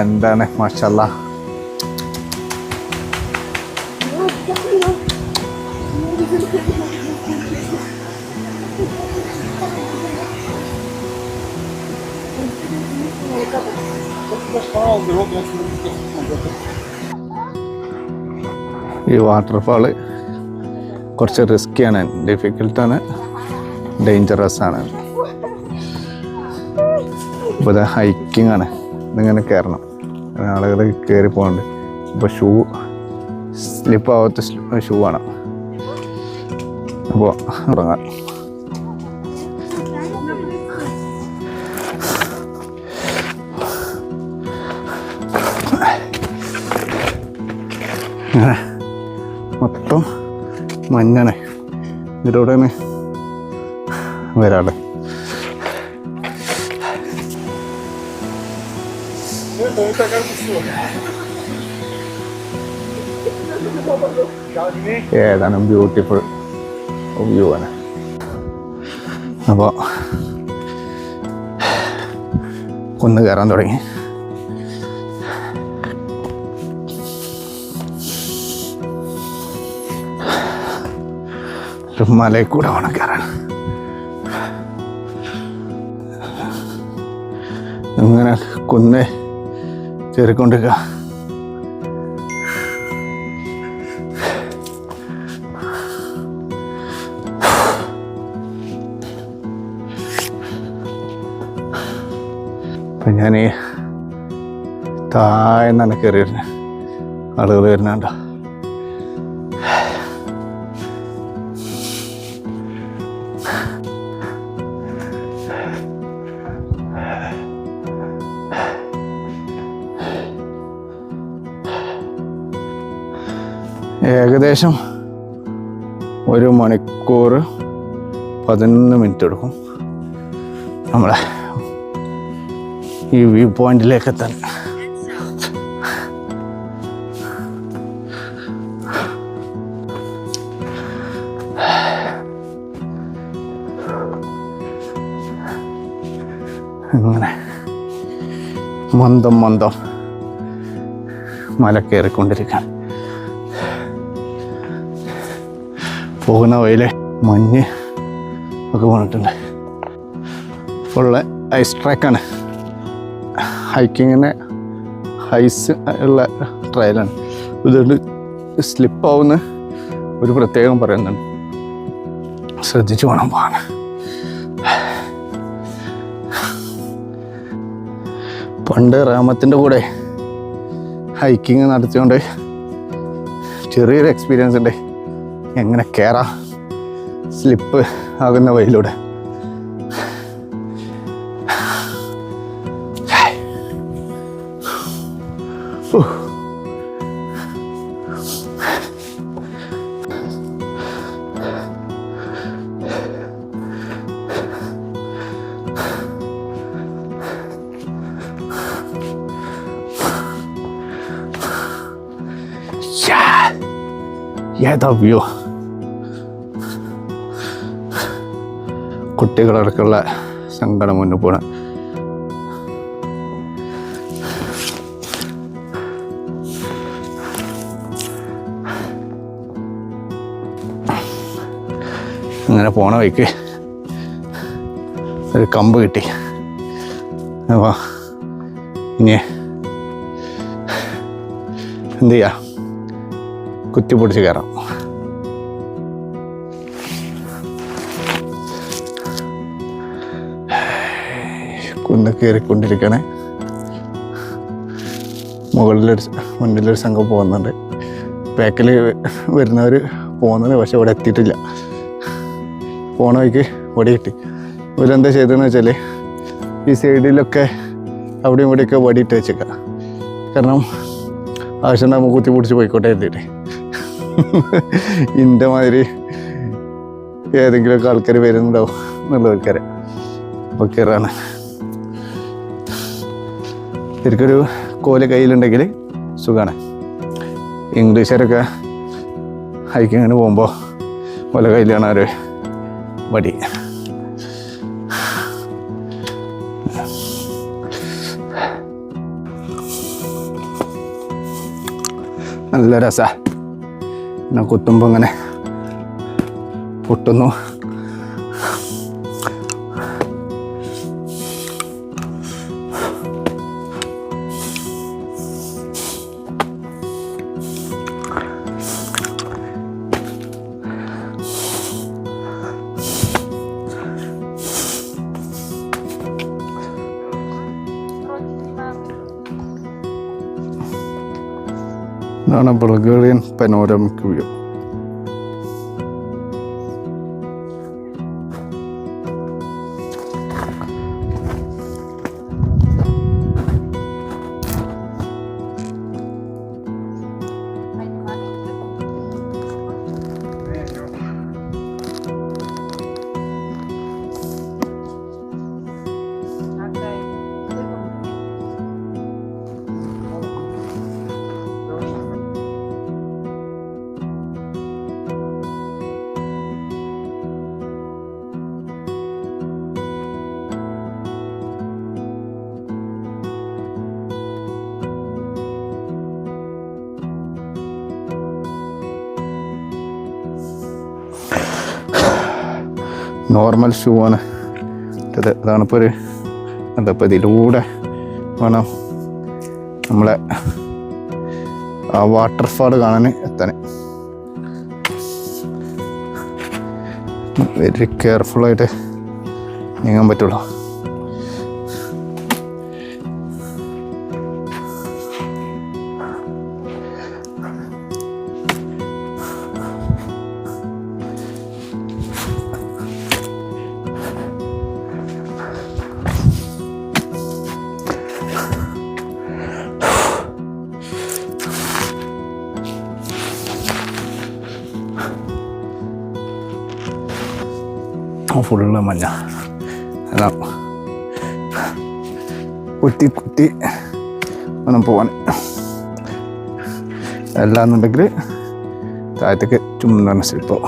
എന്താണ്? മഷല്ല. ഈ വാട്ടർഫാൾ കുറച്ച് റിസ്ക്കിയാണ് ഡിഫിക്കൽട്ടാണ് ഡേഞ്ചറസ് ആണ്. ഇപ്പോൾ ഇത് ഹൈക്കിംഗ് ആണ്. ഇതിങ്ങനെ കയറണം ആളുകൾ കയറി പോകുന്നുണ്ട് ഇപ്പോൾ ഷൂ സ്ലിപ്പ് ആവാത്ത ഷൂ ആണ് അപ്പോൾ ഇങ്ങനെ മൊത്തം മഞ്ഞാണ്. ഇതിലൂടെയാണ് വരാളെ ഏതാണ് ബ്യൂട്ടിഫുൾ വ്യൂ ആണ്. അപ്പോൾ കുന്ന് കയറാൻ തുടങ്ങി. മലയിൽ കൂടെ വേണം കയറാൻ ഇങ്ങനെ കുന്ന് കയറിക്കൊണ്ടിരിക്കുക അപ്പം ഞാൻ താഴ്ന്നാണ് കയറി ആളുകൾ വരുന്നുണ്ടോ. ഏകദേശം ഒരു മണിക്കൂർ പതിനൊന്ന് മിനിറ്റ് എടുക്കും. നമ്മളെ ഈ വ്യൂ പോയിന്റിലേക്ക് എത്താൻ അങ്ങനെ മന്ദം മന്ദം മല കയറിക്കൊണ്ടിരിക്കാൻ പോകുന്ന വഴിയിലെ മഞ്ഞ് ഒക്കെ വന്നിട്ടുണ്ട് ഫുള്ള് ഐസ് ട്രാക്കാണ് ഹൈക്കിങ്ങിന് ഹൈസ് ഉള്ള ട്രയലാണ് ഇതുകൊണ്ട് സ്ലിപ്പാവുന്ന ഒരു പ്രത്യേകം പറയുന്നുണ്ട്. ശ്രദ്ധിച്ചു വേണം പോകാൻ. പണ്ട് റാമത്തിന്റെ കൂടെ ഹൈക്കിങ് നടത്തിയോണ്ട് ചെറിയൊരു എക്സ്പീരിയൻസ് ഉണ്ട്. എങ്ങനെ കയറാം സ്ലിപ്പ് ആകുന്ന വഴിയിലൂടെ. Yeah. ഏതാ വ്യൂ കുട്ടികളടക്കമുള്ള സങ്കടം മുന്നിൽ പോണ. അങ്ങനെ പോണ വഴിക്ക് ഒരു കമ്പ് കിട്ടി. അപ്പോൾ ഇനി എന്ത് ചെയ്യാ? കുത്തി പൊടിച്ച് കയറാം. കയറിക്കൊണ്ടിരിക്കണേ. മുകളിലൊരു മുന്നിലൊരു സംഘം പോകുന്നുണ്ട്. ബാക്കിൽ വരുന്നവർ പോകുന്നുണ്ട് പക്ഷെ ഇവിടെ എത്തിയിട്ടില്ല. പോണ വഴിക്ക് വടി കിട്ടി. ഇവരെന്താ ചെയ്തതെന്ന് വെച്ചാൽ ഈ സൈഡിലൊക്കെ അവിടെയും ഇവിടെയൊക്കെ വടിയിട്ട് വെച്ചേക്കാം. കാരണം ആവശ്യം നമുക്ക് കുത്തി പിടിച്ച് പോയിക്കോട്ടെ എഴുതിയിട്ട് ഇന്റെ മാതിരി ഏതെങ്കിലുമൊക്കെ ആൾക്കാർ വരുന്നുണ്ടാവും എന്നുള്ള ആൾക്കാരെ ഓക്കെ കയറാണ് ശരിക്കൊരു കോൽ കയ്യിലുണ്ടെങ്കിൽ സുഖമാണ് ഇംഗ്ലീഷുകാരൊക്കെ ഹൈക്കിങ്ങിന് പോകുമ്പോൾ കൊല കയ്യിലാണ് ഒരു വടി നല്ല രസ. കുത്തുമ്പോൾ ഇങ്ങനെ പൊട്ടുന്നു. ഇതാണ് Bulgarian panoramic view normal shoe ആണ്. ഇത് അതാണ് ഇപ്പോൾ ഒരു എന്താ ഇപ്പോൾ ഇതിലൂടെ വേണം നമ്മളെ ആ വാട്ടർഫാൾ കാണാൻ എത്താൻ. വെരി കെയർഫുള്ളായിട്ട് നീങ്ങാൻ പറ്റുള്ളൂ. ഫുള്ള് മഞ്ഞ. എല്ലാം കുത്തി കുത്തി വേണം പോവാൻ. അല്ലാന്നുണ്ടെങ്കിൽ താഴത്തേക്ക് ചുമ്മാ സ്ലിപ്പോ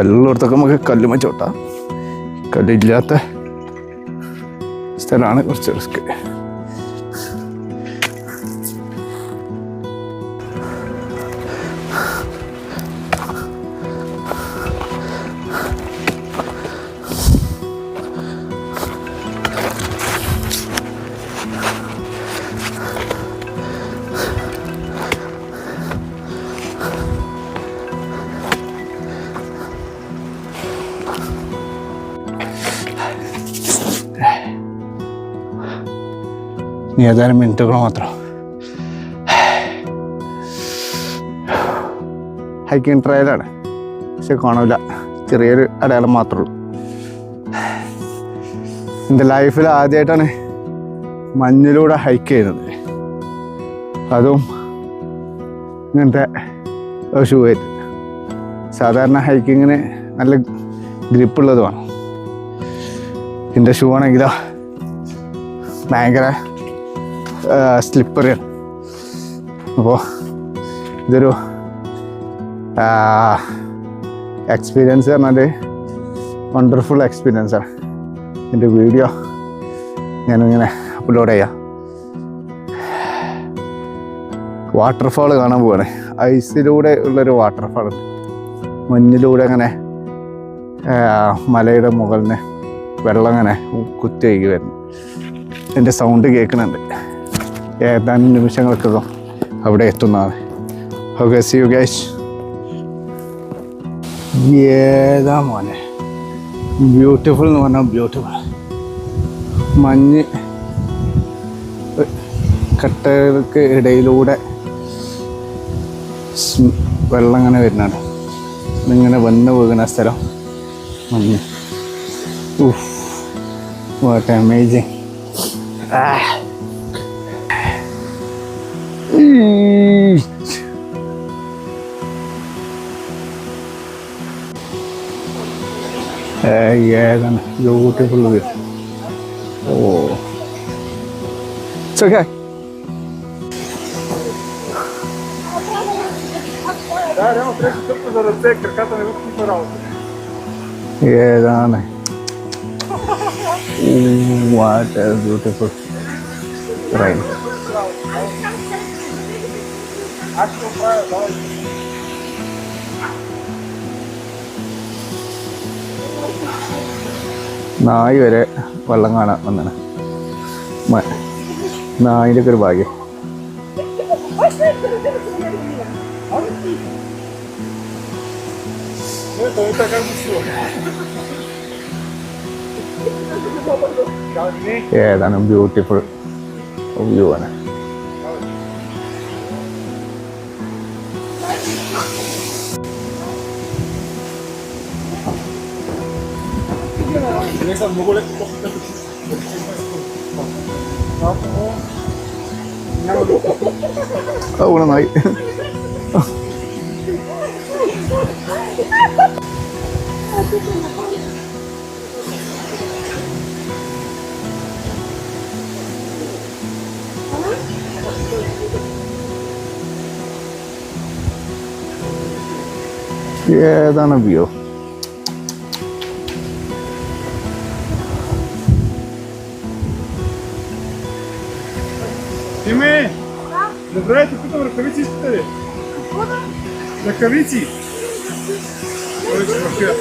കല്ലുള്ളിടത്തൊക്കെ നമുക്ക് കല്ലുമ ചോട്ടാം കല്ലില്ലാത്ത സ്ഥലമാണ് കുറച്ച് റിസ്ക് ഇനി ഏതാനും മിനിറ്റുകൾ മാത്രം. ഹൈക്കിംഗ് ട്രയലാണ്. പക്ഷെ കാണില്ല ചെറിയൊരു അടയാളം മാത്രമേ ഉള്ളൂ. എന്റെ ലൈഫിൽ ആദ്യമായിട്ടാണ് മഞ്ഞിലൂടെ ഹൈക്ക് ചെയ്യുന്നത്. അതും ഇങ്ങനത്തെ ഷൂ ആയിട്ട്. സാധാരണ ഹൈക്കിങ്ങിന് നല്ല ഗ്രിപ്പുള്ളത് വേണം എന്റെ ഷൂ ആണെങ്കിലോ ഭയങ്കര സ്ലിപ്പറിയാണ് അപ്പോൾ ഇതൊരു എക്സ്പീരിയൻസ് പറഞ്ഞാൽ വണ്ടർഫുൾ എക്സ്പീരിയൻസ് ആണ്. എന്റെ വീഡിയോ ഞാനിങ്ങനെ അപ്ലോഡ് ചെയ്യാം. വാട്ടർഫാൾ കാണാൻ പോവാണ്. ഐസിലൂടെ ഉള്ളൊരു വാട്ടർഫാൾ ഉണ്ട്. മഞ്ഞിലൂടെ അങ്ങനെ മലയുടെ മുകളിൽ വെള്ളം അങ്ങനെ കുത്തി ഒഴുകി വരുന്നു. എന്റെ സൗണ്ട് കേൾക്കുന്നുണ്ട്. ഏതാനും നിമിഷങ്ങൾക്കകം അവിടെ എത്തുന്നതാണ്. ഓക്കെ സി യു ഗൈസ് ഏതാ മോനെ? ബ്യൂട്ടിഫുൾ എന്ന് പറഞ്ഞാൽ ബ്യൂട്ടിഫുൾ മഞ്ഞ് കട്ടകൾക്ക് ഇടയിലൂടെ വെള്ളം ഇങ്ങനെ വരുന്നുണ്ട്. ഇങ്ങനെ വന്ന് പോകുന്ന സ്ഥലം മഞ്ഞ്. ഉഫ് what beach. Hey, yeah, and beautiful view. Oh, it's okay. Yeah, done. Ooh, what a beautiful ride. A beautiful rain നായി വരെ വെള്ളം കാണാൻ വന്നാണ് നായിന്റെ ഒക്കെ ഒരു ഭാഗ്യം. ഏതാണ് ബ്യൂട്ടിഫുൾ വ്യൂ ആണ്. Ini saya mau kulit Ah, una naik. ഏതാണ് വ്യൂ ръкавици искате ли? Ръкавици! Повече ръка.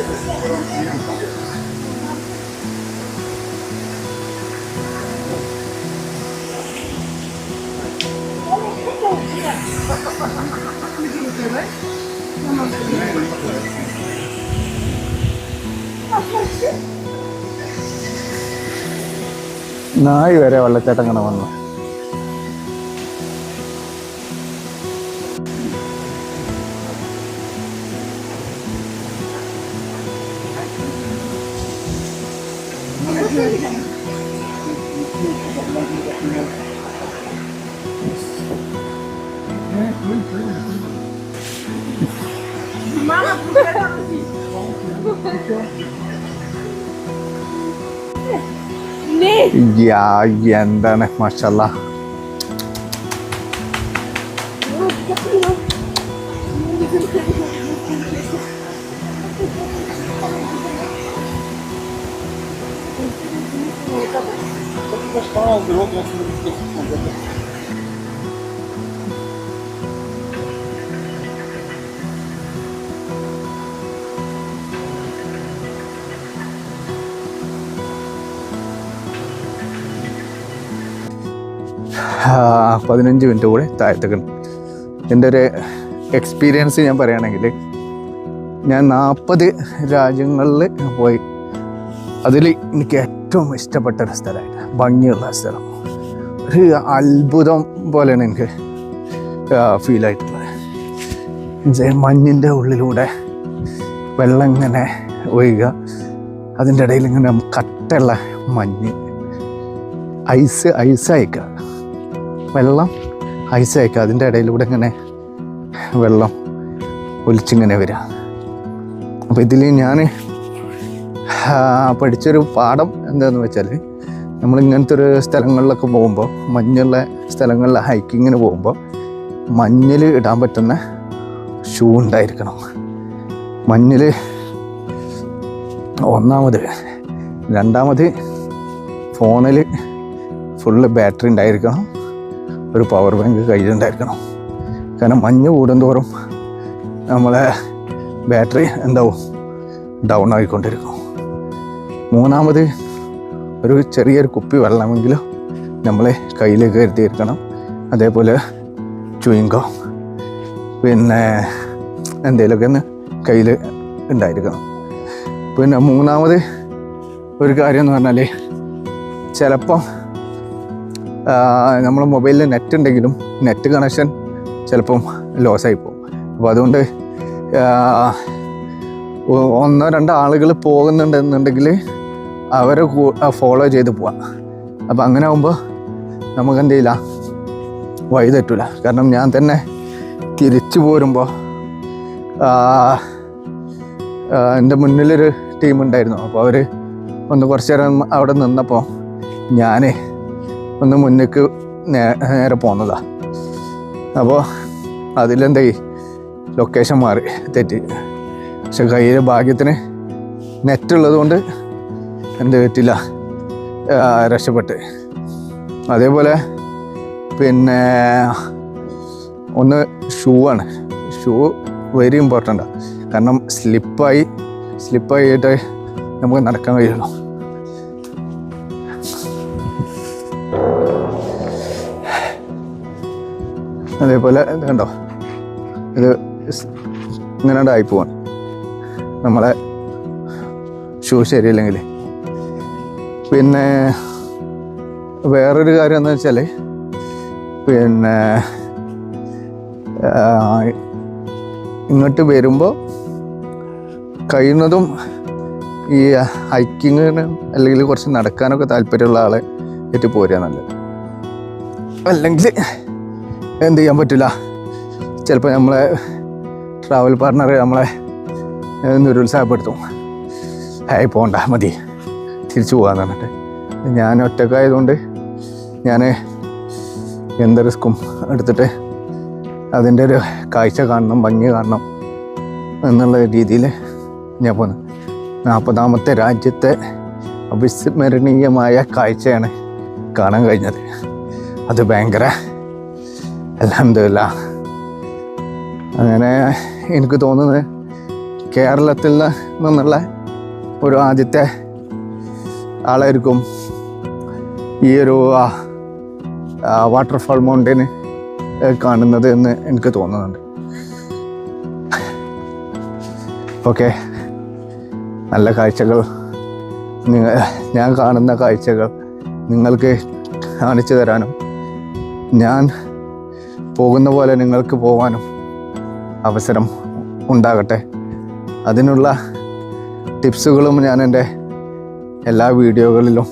നായി വരെ വെള്ളച്ചാട്ടം കാണാൻ വന്നു Ne? Ya yeniden maşallah. Başka oldu, oldu, oldu, oldu. പതിനഞ്ച് മിനിറ്റ് കൂടെ താഴത്തേക്ക് എന്റെ ഒരു എക്സ്പീരിയൻസ് ഞാൻ പറയുകയാണെങ്കിൽ ഞാൻ നാൽപ്പത് രാജ്യങ്ങളിൽ പോയി. അതിൽ എനിക്ക് ഏറ്റവും ഇഷ്ടപ്പെട്ട ഒരു സ്ഥലമായിട്ട് ഭംഗിയുള്ള സ്ഥലം. ഒരു അത്ഭുതം പോലെയാണ് എനിക്ക് എന്നുവെച്ചാൽ മഞ്ഞിന്റെ ഉള്ളിലൂടെ വെള്ളം ഇങ്ങനെ ഒഴുകുക. അതിന്റെ ഇടയിൽ ഇങ്ങനെ കട്ടുള്ള മഞ്ഞ് ഐസ് ഐസ് അയക്കുക വെള്ളം ഐസ് അയക്കുക അതിന്റെ ഇടയിലൂടെ ഇങ്ങനെ വെള്ളം ഒലിച്ചിങ്ങനെ വരിക. അപ്പോൾ ഇതിൽ ഞാൻ പഠിച്ചൊരു പാഠം എന്താണെന്ന് വെച്ചാൽ നമ്മൾ ഇങ്ങനത്തെ ഒരു സ്ഥലങ്ങളിലൊക്കെ പോകുമ്പോൾ മഞ്ഞുള്ള സ്ഥലങ്ങളിൽ ഹൈക്കിങ്ങിന് പോകുമ്പോൾ മഞ്ഞിൽ ഇടാൻ പറ്റുന്ന ഷൂ ഉണ്ടായിരിക്കണം. മഞ്ഞിൽ ഒന്നാമത് രണ്ടാമത് ഫോണിൽ ഫുള്ള് ബാറ്ററി ഉണ്ടായിരിക്കണം. ഒരു പവർ ബാങ്ക് കയ്യിലുണ്ടായിരിക്കണം. കാരണം മഞ്ഞ് കൂടുന്തോറും നമ്മളെ ബാറ്ററി എന്താവും ഡൗൺ ആയിക്കൊണ്ടിരിക്കും. മൂന്നാമത് ഒരു ചെറിയൊരു കുപ്പി വെള്ളമെങ്കിലും നമ്മളെ കയ്യിൽ കരുതിയിരിക്കണം. അതേപോലെ ചുയിങ്കോ പിന്നെ എന്തെങ്കിലുമൊക്കെ ഒന്ന് കയ്യിൽ ഉണ്ടായിരിക്കണം. പിന്നെ മൂന്നാമത് ഒരു കാര്യം എന്ന് പറഞ്ഞാൽ ചിലപ്പം നമ്മൾ മൊബൈലിൽ നെറ്റ് ഉണ്ടെങ്കിലും നെറ്റ് കണക്ഷൻ ചിലപ്പം ലോസായി പോകും. അപ്പോൾ അതുകൊണ്ട് ഒന്നോ രണ്ടോ ആളുകൾ പോകുന്നുണ്ടെന്നുണ്ടെങ്കിൽ അവരെ ഫോളോ ചെയ്ത് പോവാം. അപ്പോൾ അങ്ങനെ ആകുമ്പോൾ നമുക്ക് എന്ത് ചെയ്യില്ല വഴി തെറ്റില്ല കാരണം ഞാൻ തന്നെ തിരിച്ചു പോരുമ്പോൾ എന്റെ മുന്നിലൊരു ടീമുണ്ടായിരുന്നു അപ്പോൾ അവർ ഒന്ന് കുറച്ച് നേരം അവിടെ നിന്നപ്പോൾ ഞാൻ ഒന്ന് മുന്നേക്ക് നേരെ പോന്നതാണ് അപ്പോൾ അതിലെന്തായി ലൊക്കേഷൻ മാറി തെറ്റി. പക്ഷെ കയ്യിൽ ഭാഗ്യത്തിന് നെറ്റ് ഉള്ളതുകൊണ്ട് എന്ത് പറ്റില്ല രക്ഷപ്പെട്ട്. അതേപോലെ പിന്നെ ഒന്ന് ഷൂ ആണ്. ഷൂ വെരി ഇമ്പോർട്ടന്റാണ് കാരണം സ്ലിപ്പായി സ്ലിപ്പായിട്ട് നമുക്ക് നടക്കാൻ കഴിയുള്ളൂ. അതേപോലെ കണ്ടോ? ഇത് ഇങ്ങനെ ആയി പോവാൻ. നമ്മളെ ഷൂ ശരിയില്ലെങ്കിൽ. പിന്നെ വേറൊരു കാര്യം എന്ന് വെച്ചാൽ പിന്നെ ഇങ്ങോട്ട് വരുമ്പോൾ കഴിയുന്നതും ഈ ഹൈക്കിങ്ങിന് അല്ലെങ്കിൽ കുറച്ച് നടക്കാനൊക്കെ താല്പര്യമുള്ള ആളെ ഏറ്റ് പോരുക നല്ലത്. അല്ലെങ്കിൽ എന്ത് ചെയ്യാൻ പറ്റില്ല. ചിലപ്പോൾ നമ്മളെ ട്രാവൽ പാർട്ട്ണർ നമ്മളെ നിരുത്സാഹപ്പെടുത്തും. ഹായ് പോണ്ട മതി. തിരിച്ചു പോകാന്ന് പറഞ്ഞിട്ട്. ഞാൻ ഒറ്റക്കായതുകൊണ്ട് ഞാൻ എന്ത് റിസ്ക്കും എടുത്തിട്ട് അതിന്റെ ഒരു കാഴ്ച കാണണം ഭംഗി കാണണം എന്നുള്ള രീതിയിൽ ഞാൻ പോന്നു. നാൽപ്പതാമത്തെ രാജ്യത്തെ അവിസ്മരണീയമായ കാഴ്ചയാണ് കാണാൻ കഴിഞ്ഞത്. അത് ഭയങ്കര അലഹമില്ല അങ്ങനെ എനിക്ക് തോന്നുന്നത് കേരളത്തിൽ നിന്നുള്ള ഒരു ആദ്യത്തെ ആളായിരിക്കും ഈ ഒരു വാട്ടർഫാൾ മൗണ്ടൈൻ കാണുന്നത് എന്ന് എനിക്ക് തോന്നുന്നുണ്ട്. ഓക്കെ. നല്ല കാഴ്ചകൾ നിങ്ങൾ ഞാൻ കാണുന്ന കാഴ്ചകൾ നിങ്ങൾക്ക് കാണിച്ചു തരാനും ഞാൻ പോകുന്ന പോലെ നിങ്ങൾക്ക് പോകാനും അവസരം ഉണ്ടാകട്ടെ. അതിനുള്ള ടിപ്സുകളും ഞാൻ എന്റെ എല്ലാ വീഡിയോകളിലും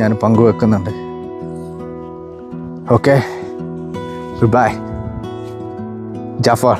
ഞാൻ പങ്കുവെക്കുന്നുണ്ട്. Okay bye Jafar.